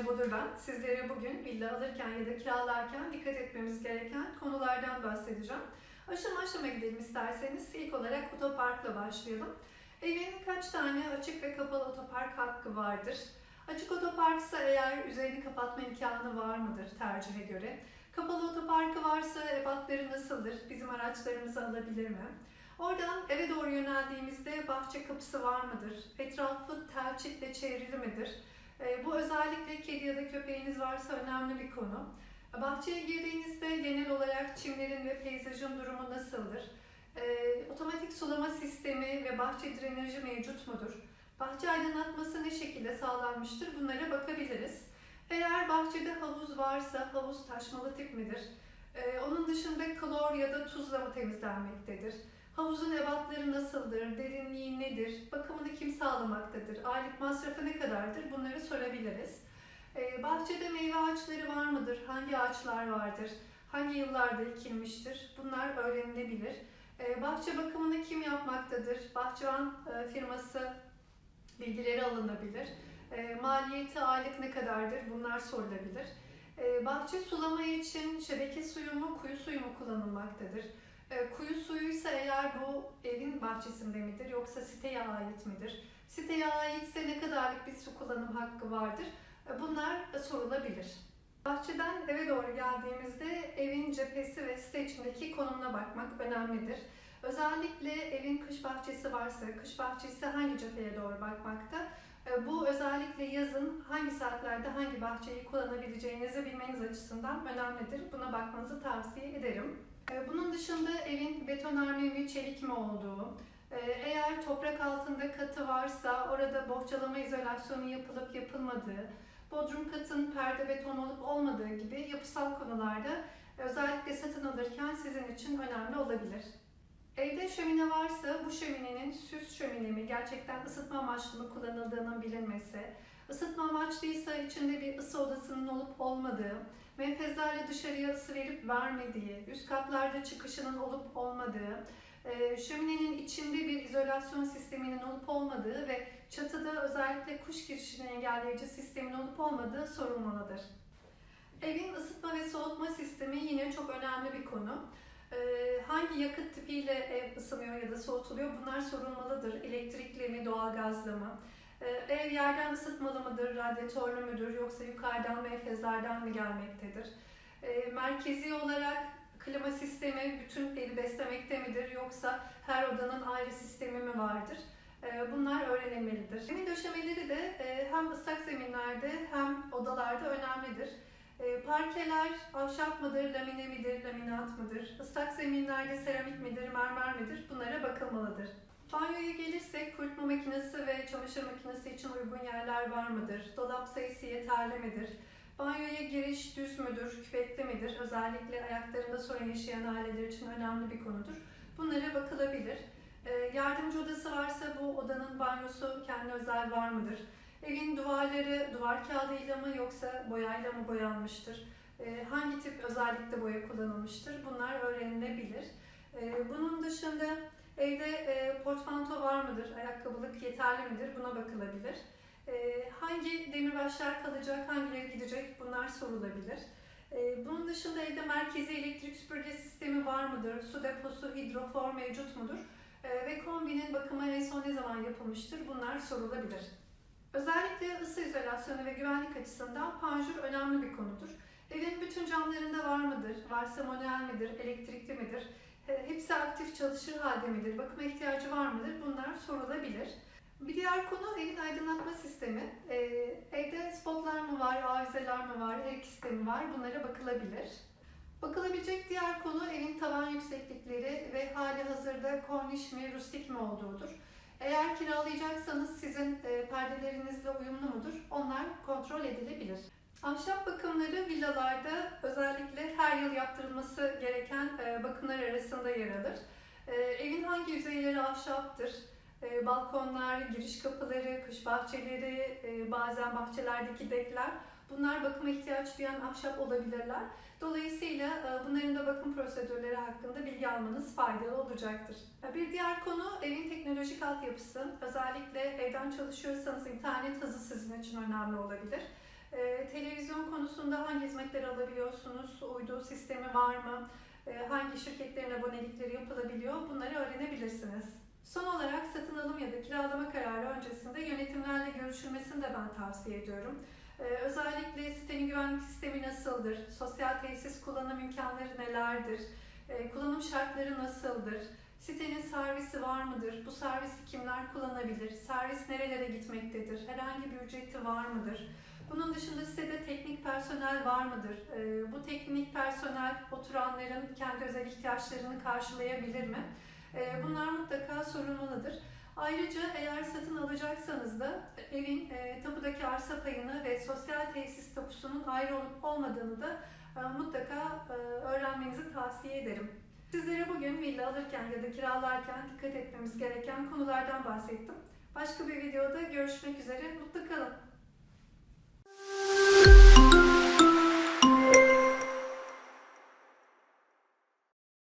Emine Bodur ben. Sizlere bugün villa alırken ya da kiralarken dikkat etmemiz gereken konulardan bahsedeceğim. Aşama aşama gidelim isterseniz. İlk olarak otoparkla başlayalım. Evin kaç tane açık ve kapalı otopark hakkı vardır? Açık otoparksa eğer üzerini kapatma imkanı var mıdır tercihe göre? Kapalı otoparkı varsa ebatları nasıldır? Bizim araçlarımızı alabilir mi? Oradan eve doğru yöneldiğimizde bahçe kapısı var mıdır? Etrafı telçitle çevrili midir? E, Bu özellikle kedi ya da köpeğiniz varsa önemli bir konu. Bahçeye girdiğinizde genel olarak çimlerin ve peyzajın durumu nasıldır? E, Otomatik sulama sistemi ve bahçe drenajı mevcut mudur? Bahçe aydınlatması ne şekilde sağlanmıştır? Bunlara bakabiliriz. Eğer bahçede havuz varsa havuz taşmalı tip midir? E, Onun dışında klor ya da tuzla mı temizlenmektedir? Havuzun ebatları nasıldır? Derinliği nedir? Bakımını kim sağlamaktadır? Aylık masrafı ne kadardır? Bunları sorabiliriz. Ee, bahçede meyve ağaçları var mıdır? Hangi ağaçlar vardır? Hangi yıllarda ekilmiştir? Bunlar öğrenilebilir. Ee, bahçe bakımını kim yapmaktadır? Bahçıvan e, firması bilgileri alınabilir. Ee, maliyeti aylık ne kadardır? Bunlar sorulabilir. Bahçe sulama için şebeke suyu mu, kuyu suyu mu kullanılmaktadır? E, Kuyu suyuysa eğer bu evin bahçesinde midir yoksa siteye ait midir? Siteye aitse ne kadarlık bir su kullanım hakkı vardır? E, Bunlar sorulabilir. Bahçeden eve doğru geldiğimizde evin cephesi ve site içindeki konumuna bakmak önemlidir. Özellikle evin kış bahçesi varsa, kış bahçesi hangi cepheye doğru bakmakta? E, Bu özellikle yazın hangi saatlerde hangi bahçeyi kullanabileceğinizi bilmeniz açısından önemlidir. Buna bakmanızı tavsiye ederim. Ee, Bunun dışında evin betonarme mi, çelik mi olduğu, e, eğer toprak altında katı varsa orada bohçalama izolasyonu yapılıp yapılmadığı, bodrum katın perde beton olup olmadığı gibi yapısal konularda özellikle satın alırken sizin için önemli olabilir. Evde şömine varsa bu şöminenin süs şömine mi, gerçekten ısıtma amaçlı mı kullanıldığının bilinmesi, ısıtma amaçlıysa içinde bir ısı odasının olup olmadığı, menfezlerle dışarıya ısı verip vermediği, üst katlarda çıkışının olup olmadığı, e, şöminenin içinde bir izolasyon sisteminin olup olmadığı ve çatıda özellikle kuş girişini engelleyici sistemin olup olmadığı sorulmalıdır. Evin ısıtma ve soğutma sistemi yine çok önemli bir konu. E, Hangi yakıt tipiyle ev ısınıyor ya da soğutuluyor bunlar sorulmalıdır. Elektrikli mi, doğalgazlı mı? E, Ev yerden ısıtmalı mıdır, radyatörlü müdür yoksa yukarıdan menfezlerden mi gelmektedir? E, Merkezi olarak klima sistemi bütün evi beslemekte midir yoksa her odanın ayrı sistemi mi vardır? E, Bunlar öğrenilmelidir. Zemin döşemeleri de e, hem ıslak zeminlerde hem odalarda önemlidir. Parkeler ahşap mıdır, lamine midir, laminat mıdır? Islak zeminlerde seramik midir, mermer midir? Bunlara bakılmalıdır. Banyoya gelirsek kurutma makinesi çamaşır makinesi için uygun yerler var mıdır? Dolap sayısı yeterli midir? Banyoya giriş düz müdür, küvetli midir? Özellikle ayaklarında sorun yaşayan aileler için önemli bir konudur. Bunlara bakılabilir. Ee, Yardımcı odası varsa bu odanın banyosu kendi özel var mıdır? Evin duvarları duvar kağıdıyla mı yoksa boyayla mı boyanmıştır? Ee, Hangi tip özellikle boya kullanılmıştır? Bunlar öğrenilebilir. Ee, Bunun dışında Evde e, portmanto var mıdır? Ayakkabılık yeterli midir? Buna bakılabilir. E, hangi demirbaşlar kalacak, hangileri gidecek? Bunlar sorulabilir. E, bunun dışında evde merkezi elektrik süpürge sistemi var mıdır? Su deposu, hidrofor mevcut mudur? E, ve kombinin bakımı en son ne zaman yapılmıştır? Bunlar sorulabilir. Özellikle ısı izolasyonu ve güvenlik açısından panjur önemli bir konudur. Evin bütün camlarında var mıdır? Varsa manuel midir? Elektrikli midir? E, Hepsi aktif çalışır halde midir? Bakıma ihtiyacı var mıdır? Bunlar sorulabilir. Bir diğer konu evin aydınlatma sistemi. E, evde spotlar mı var, avizeler mi var, her ikisi de mi var? Bunlara bakılabilir. Bakılabilecek diğer konu evin tavan yükseklikleri ve hali hazırda korniş mi, rustik mi olduğudur. Eğer kiralayacaksanız sizin e, perdelerinizle uyumlu mudur? Onlar kontrol edilebilir. Ahşap bakımları villalarda özellikle yaptırılması gereken e, bakımlar arasında yer alır. E, Evin hangi yüzeyleri ahşaptır? E, Balkonlar, giriş kapıları, kış bahçeleri, bazen bahçelerdeki dekler bunlar bakıma ihtiyaç duyan ahşap olabilirler. Dolayısıyla bunların da bakım prosedürleri hakkında bilgi almanız faydalı olacaktır. Bir diğer konu evin teknolojik altyapısı. Özellikle evden çalışıyorsanız internet hızı sizin için önemli olabilir. E, televizyon konusunda hangi hizmetleri alabiliyorsunuz? Uydu sistemi var mı? E, hangi şirketlerin abonelikleri yapılabiliyor? Bunları öğrenebilirsiniz. Son olarak satın alım ya da kiralama kararı öncesinde yönetimlerle görüşülmesini de ben tavsiye ediyorum. Ee, özellikle sitenin güvenlik sistemi nasıldır? Sosyal tesis kullanım imkanları nelerdir? Ee, kullanım şartları nasıldır? Sitenin servisi var mıdır? Bu servisi kimler kullanabilir? Servis nerelere gitmektedir? Herhangi bir ücreti var mıdır? Bunun dışında sitede teknik personel var mıdır? Ee, bu teknik personel oturanların kendi özel ihtiyaçlarını karşılayabilir mi? Ee, bunlar mutlaka sorulmalıdır. Ayrıca eğer satın alacaksanız da evin e, tapudaki arsa payını ve sosyal tesis tapusunun ayrı olup olmadığını da e, mutlaka e, öğrenmenizi tavsiye ederim. Sizlere bugün villa alırken ya da kiralarken dikkat etmemiz gereken konulardan bahsettim. Başka bir videoda görüşmek üzere. Mutlu kalın.